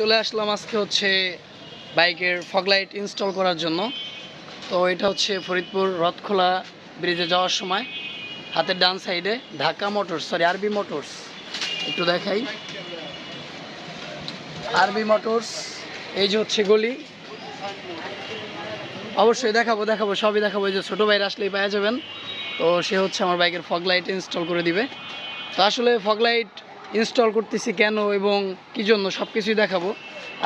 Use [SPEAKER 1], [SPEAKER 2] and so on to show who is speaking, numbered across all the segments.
[SPEAKER 1] চলে আসলাম আজকে হচ্ছে বাইকের ফগলাইট ইনস্টল করার জন্য। তো এটা হচ্ছে ফরিদপুর রথখোলা ব্রিজে যাওয়ার সময়, হাতের ডান সাইডে Dhaka motors sorry RB motors একটু দেখাই। আরবি মোটরস এই যে হচ্ছে গলি। অবশ্যই দেখাবো দেখাবো, সবই দেখাবো। এই যে ছোটো ভাইয়ের আসলেই পাওয়া যাবেন। তো সে হচ্ছে আমার বাইকের ফগলাইট ইনস্টল করে দিবে। তো আসলে ফগলাইট ইনস্টল করতেছি কেন এবং কী জন্য সব কিছুই দেখাবো।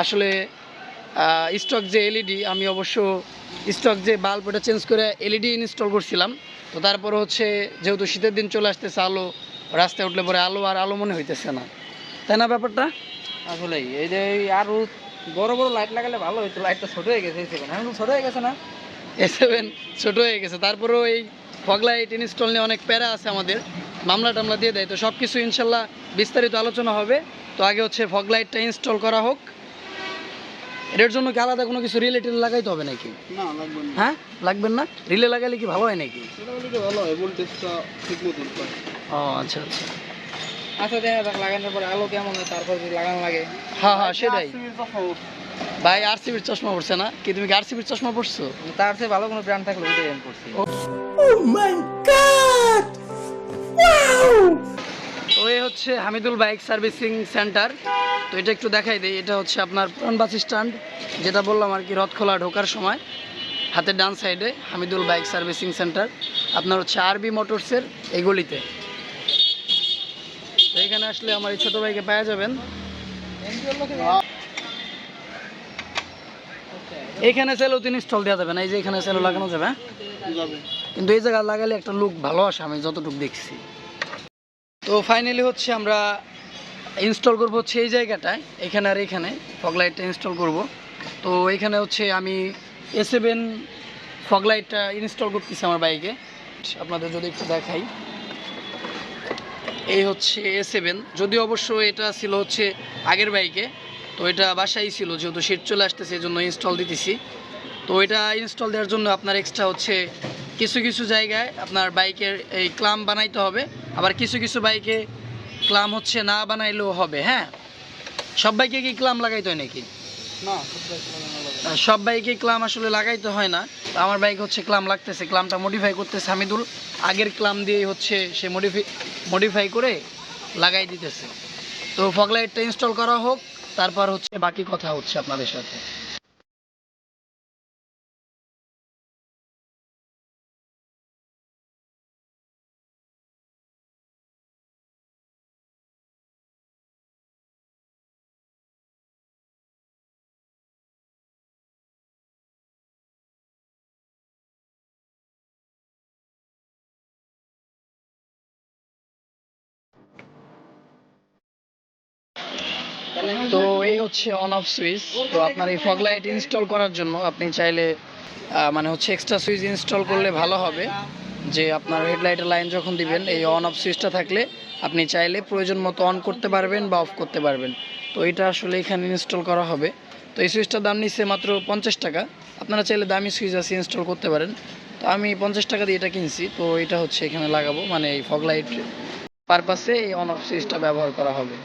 [SPEAKER 1] আসলে স্টক যে এলইডি আমি অবশ্য স্টক যে বাল্ব ওটা চেঞ্জ করে এলইডি ইনস্টল করছিলাম। তো তারপরে হচ্ছে যেহেতু শীতের দিন চলে আসতেছে আলো রাস্তায় উঠলে পরে আলো আর আলো মনে হইতেছে না। তাই না ব্যাপারটা?
[SPEAKER 2] আসলেই এই যে এই আরও বড় বড় লাইট লাগালে ভালো হতো লাইটটা ছোট হয়ে গেছে সেভেন এখন ছোট হয়ে গেছে না?
[SPEAKER 1] এ সেভেন ছোটো হয়ে গেছে। তারপরেও এই ফগলাইট ইনস্টল নিয়ে অনেক প্যারা আছে আমাদের। মামলা টামলা দিয়ে দেয়। তো সব কিছু ইনশাল্লাহ বিস্তারিত আলোচনা হবে। তো আগে হচ্ছে ফগলাইটটা ইনস্টল করা হোক। এটার জন্য কি আলাদা কোনো কিছু রিলে টিলে লাগাইতে হবে নাকি?
[SPEAKER 2] না লাগবে না।
[SPEAKER 1] হ্যাঁ? লাগবেন না? রিলে লাগালে কি ভালো হয় নাকি?
[SPEAKER 2] হয়
[SPEAKER 1] ও আচ্ছা আচ্ছা।
[SPEAKER 2] আচ্ছা দেখা যাক লাগানোর পরে আলো কেমন হয় তারপর যদি লাগানো লাগে।
[SPEAKER 1] হ্যাঁ হ্যাঁ সেটাই। ভাই আরসিবির চশমা পড়ছে না? কি তুমি কি আরসিবির চশমা পড়ছো
[SPEAKER 2] তার চেয়ে ভালো কোনো ব্র্যান্ড থাকলে ওইটাই আমি করছি
[SPEAKER 1] এই হচ্ছে হামিদুল বাইক সার্ভিসিং সেন্টার। তো এটা একটু দেখাই দিই, এটা হচ্ছে আপনার পুরান বাস স্ট্যান্ড, যেটা বললাম আর কি রথখোলা ঢোকার সময়, হাতের ডান সাইডে হামিদুল বাইক সার্ভিসিং সেন্টার। আপনার হচ্ছে আরবি মোটরসের এই গলিতে। তো এখানে আসলে আমার এই ছোটো বাইকে পাওয়া যাবেন। এখানে সেলো তিন স্টল দেওয়া যাবে না, এই যে এখানে সেলো লাগানো যাবে হ্যাঁ? কিন্তু এই জায়গায় লাগালে একটা লুক ভালো আসে আমি যতটুকু দেখছি। তো ফাইনালি হচ্ছে আমরা ইনস্টল করব হচ্ছে এই জায়গাটায় এখানে আর এখানে ফগলাইটটা ইনস্টল করব। তো এখানে হচ্ছে আমি এ সেভেন ফগলাইটটা ইনস্টল করতেছি আমার বাইকে। আপনাদের যদি একটু দেখাই। এই হচ্ছে এ সেভেন যদি অবশ্য এটা ছিল হচ্ছে আগের বাইকে তো এটা বাসায় ছিল যেহেতু শীত চলে আসতেছে এই জন্য ইনস্টল দিতেছি। তো এটা ইনস্টল দেওয়ার জন্য আপনার এক্সট্রা হচ্ছে কিছু কিছু জায়গায় আপনার বাইকের এই ক্লাম বানাইতে হবে। আবার কিছু কিছু বাইকে ক্লাম হচ্ছে না বানাইলেও হবে হ্যাঁ? সব বাইকে কি ক্লাম লাগাইতে হয় নাকি?
[SPEAKER 2] না সব
[SPEAKER 1] বাইকে ক্লাম আসলে লাগাইতে হয় না। তো আমার বাইক হচ্ছে ক্লাম লাগতেছে ক্লামটা মডিফাই করতেছে হামিদুল। আগের ক্লাম দিয়েই হচ্ছে সে মডিফাই মডিফাই করে লাগাই দিতেছে। তো ফগলাইটটা ইনস্টল করা হোক তারপর হচ্ছে বাকি কথা হচ্ছে আপনাদের সাথে। তো এই হচ্ছে অন অফ সুইচ তো আপনার এই ফগ লাইট ইনস্টল করার জন্য আপনি চাইলে মানে হচ্ছে এক্সট্রা সুইচ ইনস্টল করলে ভালো হবে। যে আপনার হেডলাইটের লাইন যখন দিবেন, এই অন অফ সুইচটা থাকলে আপনি চাইলে প্রয়োজন মতো অন করতে পারবেন বা অফ করতে পারবেন। তো এটা আসলে এখানে ইনস্টল করা হবে। তো এই সুইচটার দাম নিচ্ছে মাত্র পঞ্চাশ টাকা। আপনারা চাইলে দামি সুইচ আছে ইনস্টল করতে পারেন। তো আমি পঞ্চাশ টাকা দিয়ে এটা কিনছি। তো এটা হচ্ছে এখানে লাগাবো। মানে এই ফগ লাইট পারপাসে এই অন অফ সুইচটা ব্যবহার করা হবে।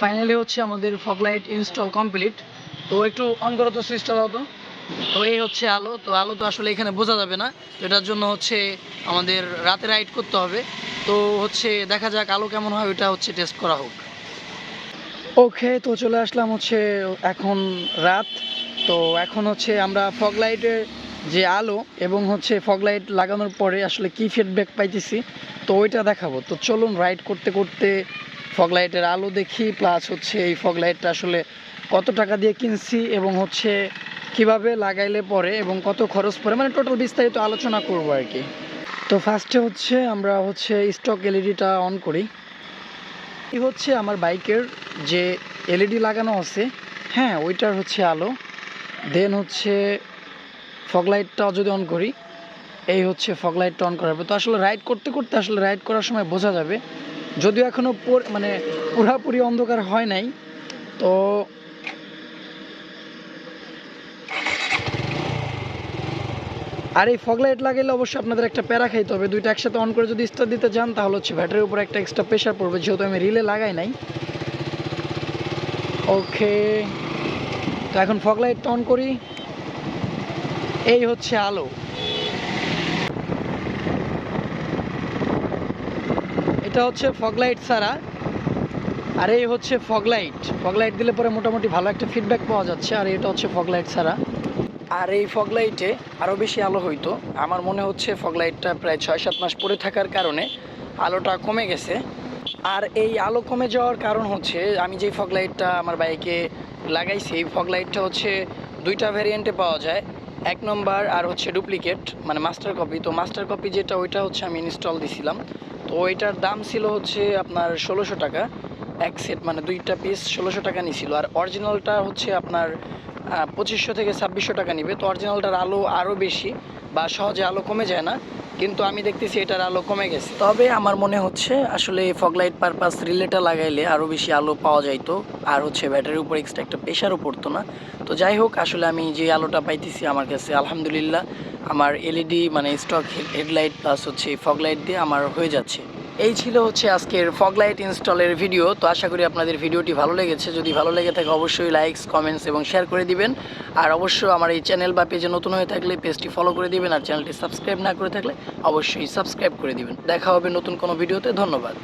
[SPEAKER 1] ফাইনালি হচ্ছে আমাদের ফগ লাইট ইনস্টল কমপ্লিট তো একটু অন করো তো সুইচটা দাও তো এই হচ্ছে আলো। তো আলো তো আসলে এখানে বোঝা যাবে না। তো এটার জন্য হচ্ছে আমাদের রাতে রাইড করতে হবে। তো হচ্ছে দেখা যাক আলো কেমন হয় ওইটা হচ্ছে টেস্ট করা হোক। ওকে তো চলে আসলাম হচ্ছে এখন রাত। তো এখন হচ্ছে আমরা ফগ লাইটের যে আলো এবং হচ্ছে ফগ লাইট লাগানোর পরে আসলে কি ফিডব্যাক পাইতেছি, তো ওইটা দেখাবো। তো চলুন রাইড করতে করতে ফগ লাইটের আলো দেখি প্লাস হচ্ছে এই ফগ লাইটটা আসলে কত টাকা দিয়ে কিনছি এবং হচ্ছে কীভাবে লাগাইলে পরে এবং কত খরচ পড়ে মানে টোটাল বিস্তারিত আলোচনা করব আর কি। তো ফার্স্টে হচ্ছে আমরা হচ্ছে স্টক এলইডিটা অন করি। এই হচ্ছে আমার বাইকের যে এলইডি লাগানো আছে হ্যাঁ ওইটার হচ্ছে আলো। দেন হচ্ছে ফগ লাইটটা যদি অন করি, এই হচ্ছে ফগ লাইটটা অন করার পর, তো আসলে রাইড করতে করতে, আসলে রাইড করার সময় বোঝা যাবে যদিও এখনও মানে পুরাপুরি অন্ধকার হয় নাই, তো আর এই ফগ লাইট লাগাইলে অবশ্যই আপনাদের একটা প্যারা খাইতে হবে, দুইটা একসাথে অন করে যদি স্টার দিতে যান, তাহলে হচ্ছে ব্যাটারির উপর একটা এক্সট্রা প্রেশার পড়বে, যেহেতু আমি রিলে লাগাই নাই। ওকে তো এখন ফগ লাইটটা অন করি। এই হচ্ছে আলো। এটা হচ্ছে ফগ লাইট ছাড়া। আর এই হচ্ছে ফগলাইট ফগলাইট দিলে পরে মোটামুটি ভালো একটা ফিডব্যাক পাওয়া যাচ্ছে, আর এটা হচ্ছে ফগ লাইট ছাড়া। আর এই ফগলাইটে আরও বেশি আলো হইতো। আমার মনে হচ্ছে ফগ লাইটটা প্রায় ছয় সাত মাস পরে থাকার কারণে আলোটা কমে গেছে। আর এই আলো কমে যাওয়ার কারণ হচ্ছে, আমি যেই ফগ লাইটটা আমার বাইকে লাগাইছি, এই ফগ লাইটটা হচ্ছে দুইটা ভ্যারিয়েন্টে পাওয়া যায়। এক নম্বর আর হচ্ছে ডুপ্লিকেট মানে মাস্টার কপি তো মাস্টার কপি যেটা, ওইটা হচ্ছে আমি ইনস্টল দিছিলাম। তো ওইটার দাম ছিল হচ্ছে আপনার ষোলোশো টাকা। এক সেট মানে দুইটা পিস ষোলোশো টাকা নিয়েছিল আর অরিজিনালটা হচ্ছে আপনার পঁচিশশো থেকে ছাব্বিশশো টাকা নিবে। তো অরিজিনালটার আলো আরও বেশি বা সহজে আলো কমে যায় না, কিন্তু আমি দেখতেছি এটার আলো কমে গেছে। তবে আমার মনে হচ্ছে আসলে ফগ লাইট পারপাস রিলেটা লাগাইলে আরও বেশি আলো পাওয়া যাইতো, আর হচ্ছে ব্যাটারির উপর এক্সট্রা একটা প্রেশারও পড়তো না। তো যাই হোক, আসলে আমি যে আলোটা পাইতেছি আমার কাছে, আলহামদুলিল্লাহ, আমার এলইডি মানে স্টক হেডলাইট প্লাস হচ্ছে ফগলাইট দিয়ে আমার হয়ে যাচ্ছে। এই ছিল হচ্ছে আজকের ফগলাইট ইনস্টলের ভিডিও তো আশা করি আপনাদের ভিডিওটি ভালো লেগেছে। যদি ভালো লেগে থাকে, অবশ্যই লাইকস কমেন্টস এবং শেয়ার করে দিবেন। আর অবশ্যই আমার এই চ্যানেল বা পেজে নতুন হয়ে থাকলে পেজটি ফলো করে দিবেন আর চ্যানেলটি সাবস্ক্রাইব না করে থাকলে অবশ্যই সাবস্ক্রাইব করে দিবেন। দেখা হবে নতুন কোনো ভিডিওতে ধন্যবাদ।